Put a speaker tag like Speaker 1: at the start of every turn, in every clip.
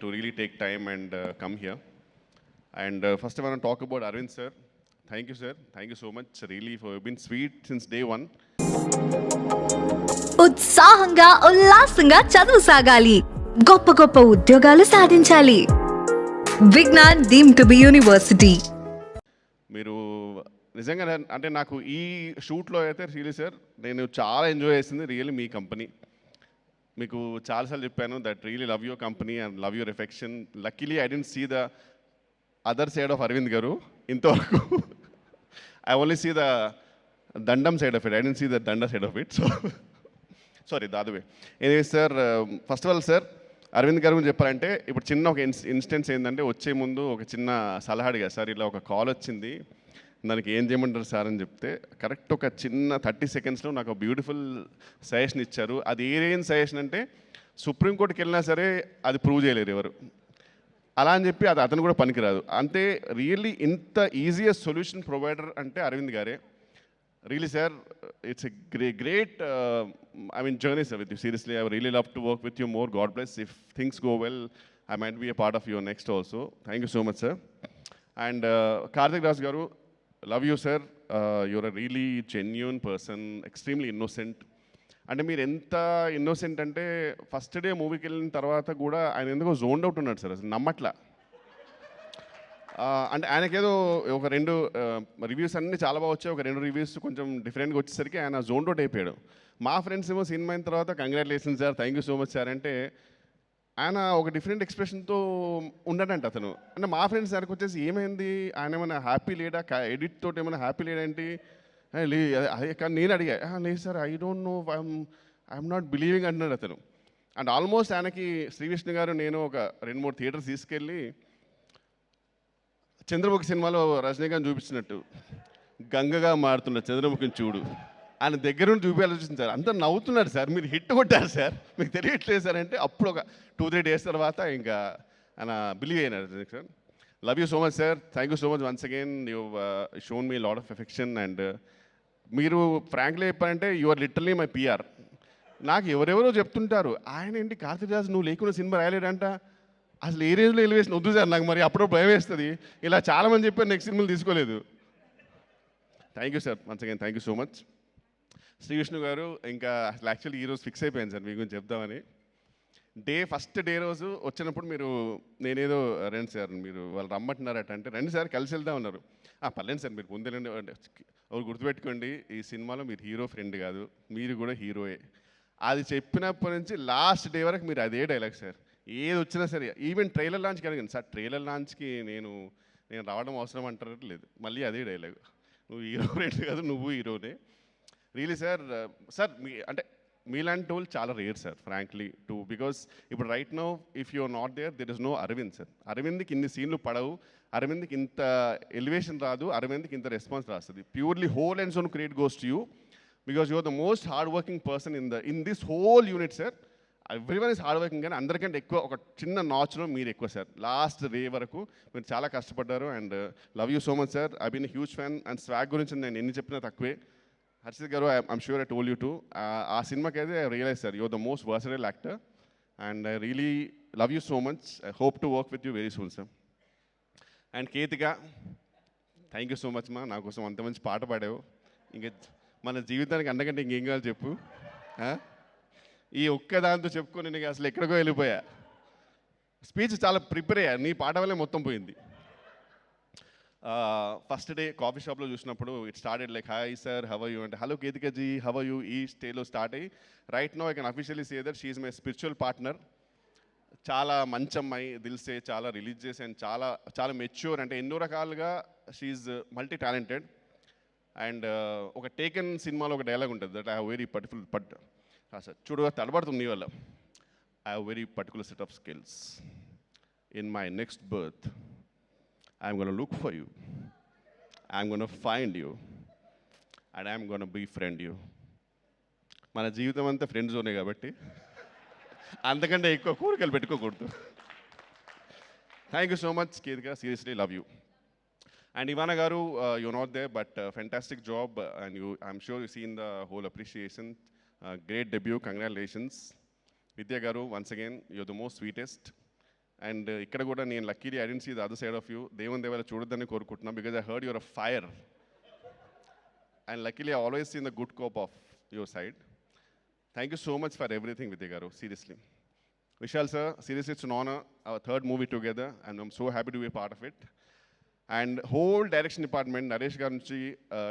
Speaker 1: to really take time and uh, come here. And uh, first, I want to talk about Arvind sir. Thank you, sir. Thank you so much, really, for you've been sweet since day one.
Speaker 2: ఉత్సాహంగా ఉల్లాసంగా చదువు సాగాలి గొప్ప గొప్ప ఉద్యోగాలు సాధించాలి Vignan deem to be university
Speaker 1: మీరు నిజంగా అంటే నాకు ఈ షూట్లో అయితే రియలీ సార్ నేను చాలా ఎంజాయ్ చేసింది రియల్లీ మీ కంపెనీ మీకు చాలాసార్లు చెప్పాను that really love your company and love your affection luckily I didn't see the other side of Aravind garu ఇంతవరకు ఐ ఓన్లీ సీ ద దండం side of it I didn't see the దండ side of it so sorry దాదువే anyway sir first of all sir Aravind garu గురించి చెప్పాలంటే ఇప్పుడు చిన్న ఒక ఇన్స్ instance ఏంటంటే వచ్చే ముందు ఒక చిన్న సలహా అడిగా సార్ ఇలా ఒక కాల్ వచ్చింది. దానికి ఏం చేయమంటారు సార్ అని చెప్తే కరెక్ట్ ఒక చిన్న థర్టీ సెకండ్స్లో నాకు బ్యూటిఫుల్ సజెషన్ ఇచ్చారు. అది ఏం సజెషన్ అంటే సుప్రీంకోర్టుకి వెళ్ళినా సరే అది ప్రూవ్ చేయలేరు ఎవరు. అలా అని చెప్పి అది అతను కూడా పనికిరాదు. అంతే రియల్లీ ఇంత ఈజియెస్ట్ సొల్యూషన్ ప్రొవైడర్ అంటే అరవింద్ గారే. Really sir it's a grey great I mean journey sir with you. Seriously I really love to work with you more. God bless. If things go well I might be a part of your next also. Thank you so much sir. And Karthik Raj garu love you sir your uh really genuine person extremely innocent అంటే మీరు ఎంత innocent అంటే first day మూవీకి వెళ్ళిన తర్వాత కూడా ఆయన ఎందుకో జోన్ అవుట్ ఉన్నాడు సార్ అసలు నమ్మట్లా. Uh, అంటే ఆయనకేదో ఒక రెండు uh, రివ్యూస్ అన్నీ చాలా బాగా వచ్చాయి. ఒక రెండు రివ్యూస్ కొంచెం డిఫరెంట్గా వచ్చేసరికి ఆయన జోన్ అవుట్ అయిపోయాడు. మా ఫ్రెండ్స్ ఏమో సినిమా అయిన తర్వాత congratulation sir thank you so much sir అంటే ఆయన ఒక డిఫరెంట్ ఎక్స్ప్రెషన్తో ఉండడంట అతను. అంటే మా ఫ్రెండ్స్ ఆయనకు వచ్చేసి ఏమైంది? ఆయన ఏమైనా హ్యాపీ లేడా? ఎడిట్ తోటి ఏమైనా హ్యాపీ లేడేంటి? లే అదే- కానీ నేను అడిగా లేదు sir I don't know I'm not believing అంటున్నాడు అతను. అండ్ ఆల్మోస్ట్ ఆయనకి శ్రీ విష్ణు గారు నేను ఒక రెండు మూడు థియేటర్స్ తీసుకెళ్ళి చంద్రముఖి సినిమాలో రజనీకాంత్ చూపించినట్టు. గంగగా మారుతున్న చంద్రముఖిని చూడు. ఆయన దగ్గర నుండి చూపించాల్సింది సార్. అంతా నవ్వుతున్నారు సార్. మీరు హిట్ కొట్టారు సార్. మీకు తెలియట్లేదు సార్ అంటే అప్పుడు ఒక టూ త్రీ డేస్ తర్వాత ఇంకా ఆయన బిలీవ్ అయినారు sir. Love you so much sir thank you so much once again you shown me load of affection and మీరు ఫ్రాంక్లీ చెప్పారంటే you are literally my PR నాకు ఎవరెవరో చెప్తుంటారు. ఆయన ఏంటి కార్తీక్ రాజు నువ్వు లేకుండా సినిమా రాయలేడంట? అసలు ఏ రేంజ్లో ఎలివేషన్ వద్దు సార్ నాకు మరి. అప్పుడు భయం వేస్తుంది. ఇలా చాలామంది చెప్పారు నెక్స్ట్ సినిమాలు తీసుకోలేదు. Thank you sir once again thank you so much Shri Vishnu garu ఇంకా అసలు యాక్చువల్లీ ఈరోజు ఫిక్స్ అయిపోయాను సార్ మీ గురించి చెప్దామని. డే ఫస్ట్ డే రోజు వచ్చినప్పుడు మీరు నేనేదో రండి సార్ మీరు వాళ్ళు రమ్మంటున్నారట అంటే రండి సార్ కలిసి వెళ్దాం అన్నారు. "ఆ, పర్లేదు సార్ మీరు ముందే రండి గుర్తుపెట్టుకోండి ఈ సినిమాలో మీరు హీరో ఫ్రెండ్ కాదు మీరు కూడా హీరోయే. అది చెప్పినప్పటి నుంచి లాస్ట్ డే వరకు మీరు అదే డైలాగ్ సార్. ఏది వచ్చినా సరే ఈవెన్ ట్రైలర్ లాంచ్కి అడిగాను సార్ ట్రైలర్ లాంచ్కి నేను నేను రావడం అవసరం అంటారు లేదు మళ్ళీ అదే డైలాగ్ నువ్వు హీరో ఫ్రెండ్ కాదు నువ్వు హీరోనే. రియలీ సార్ సార్ మీ అంటే మీలాంటి వాళ్ళు చాలా rare sir frankly to because ఇప్పుడు right no if you not there there is no Aravind sir అరవింద్కి ఇన్ని సీన్లు పడవు అరవింద్కి ఇంత ఎలివేషన్ రాదు అరవింద్కి ఇంత రెస్పాన్స్ రాస్తుంది. Purely whole and sole credit goes to you because you are the most hard working person in the in this whole unit sir every one is hard working కానీ అందరికంటే ఎక్కువ ఒక చిన్న నాచ్లో మీరు ఎక్కువ సార్ లాస్ట్ రే వరకు మీరు చాలా కష్టపడ్డారు and love you so much sir I been huge fan and swag గురించి నేను ఎన్ని చెప్పినా తక్కువే. Harshith garu I'm sure I told you to ఆ సినిమాకి అయితే I realise sir you're the most versatile actor and I really love you so much I hope to work with you very soon sir and Ketika thank you so much మా నా కోసం అంత మంచి పాట పాడావు. ఇంకా మన జీవితానికి అండకంటే ఇంకేం కావాలి చెప్పు? ఈ ఒక్క దాంతో చెప్పుకొని నేను అసలు ఎక్కడికో వెళ్ళిపోయా. స్పీచ్ చాలా ప్రిపేర్ అయ్యా. నీ పాట వల్లే మొత్తం పోయింది. ఫస్ట్ డే కాఫీ షాప్లో చూసినప్పుడు it started like hi sir how you అంటే హలో కేతికజీ హవ్ యూ ఈ స్టేలో స్టార్ట్ అయ్యి right no I can officially say that she's my spiritual partner చాలా మంచి అమ్మాయి దిల్సే చాలా రిలీజియస్ అండ్ చాలా చాలా మెచ్యూర్ అంటే ఎన్నో రకాలుగా షీఈ్ మల్టీ టాలెంటెడ్ అండ్ ఒక టేకెన్ సినిమాలో ఒక డైలాగ్ ఉంటుంది that I very particular put sir చూడు తడబడుతుంది నీ వల్ల. I have very particular set of skills in my next birth I'm going to look for you. I'm going to find you. And I'm gonna befriend you మన జీవితం అంతా friend జోనే కాబట్టి అంతకంటే ఎక్కువ కోరికలు పెట్టుకోకూడదు. Thank you so much Ketika seriously love you and Ivana garu you not they but fantastic job and you I'm sure you seen the whole appreciation great debut congratulations Vidya garu once again you're the most sweetest and ఇక్కడ కూడా నేను luckily I didn't see the other side of you దేవుని దేవాల చూడొద్దని కోరుకుంటున్నాను because I heard your fire and luckily I always seen the good cop of your side thank you so much for everything with garu seriously Vishal sir seriously it's non our third movie together and I'm so happy to be part of it and whole direction department Naresh గారి నుంచి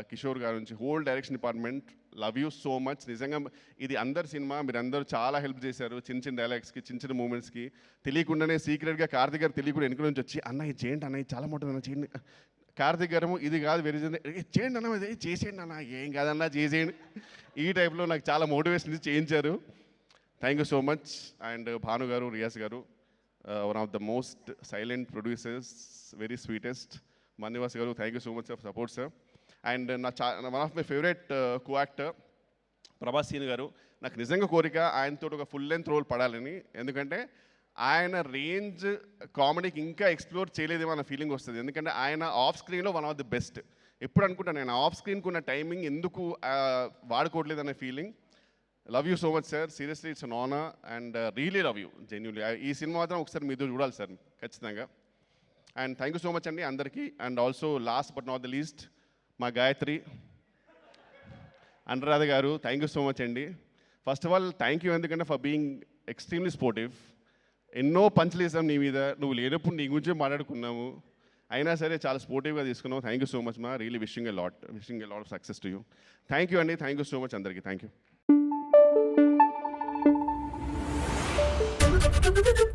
Speaker 1: కిషోర్ గారి నుంచి whole direction department love you so much. నిజంగా ఇది అందరి cinema మీరు అందరూ చాలా హెల్ప్ చేశారు చిన్న చిన్న డైలాగ్స్కి చిన్న చిన్న మూమెంట్స్కి. తెలియకుండానే సీక్రెట్గా కార్తిక్ గారు తెలియకుండా వెనుక నుంచి వచ్చి అన్న ఇది చేయండి అన్న ఇది చాలా బాగుంటుంది అన్న చేయండి. కార్తిక్ గారు ఇది కాదు వెరీ చేయండి అన్న ఇది చేసేయండి అన్న ఏం కాదన్నా చేసేయండి. ఈ టైప్లో నాకు చాలా మోటివేషన్ ఇచ్చి చేయించారు. Thank you so much. And Bhanu garu Riyaz garu one of the most silent producers very sweetest మన్నివాస్ garu thank you so much for support sir and నా చా one of my favourite co actor Prabhas Seenu garu నాకు నిజంగా కోరిక ఆయనతో ఒక full length role పడాలని. ఎందుకంటే ఆయన రేంజ్ కామెడీకి ఇంకా ఎక్స్ప్లోర్ చేయలేదేమో అన్న ఫీలింగ్ వస్తుంది. ఎందుకంటే ఆయన ఆఫ్ స్క్రీన్లో వన్ ఆఫ్ ది బెస్ట్ ఎప్పుడు అనుకుంటాను నేను ఆఫ్ స్క్రీన్కి ఉన్న టైమింగ్ ఎందుకు వాడుకోవట్లేదు అనే feeling love you so much sir. Seriously it's నానా and uh, really love you genuinely. ఈ సినిమా మాత్రం ఒకసారి మీతో చూడాలి సార్ ఖచ్చితంగా. And thank you so much అండి అందరికీ. And also last but not the least మా Gayatri Anuradha garu thank you so much అండి. First of all thank you ఎందుకంటే ఫర్ బీయింగ్ ఎక్స్ట్రీమ్లీ స్పోర్టివ్ ఎన్నో పంచులు వేసాం నీ మీద. నువ్వు లేనప్పుడు నీ గురించి మాట్లాడుకున్నాము. అయినా సరే చాలా స్పోర్టివ్గా తీసుకున్నావు. థ్యాంక్ యూ సో మచ్ మా. Really wishing a lot wishing a lot of success to you thank you అండి. థ్యాంక్ యూ సో మచ్ అందరికీ. Thank you Thank you.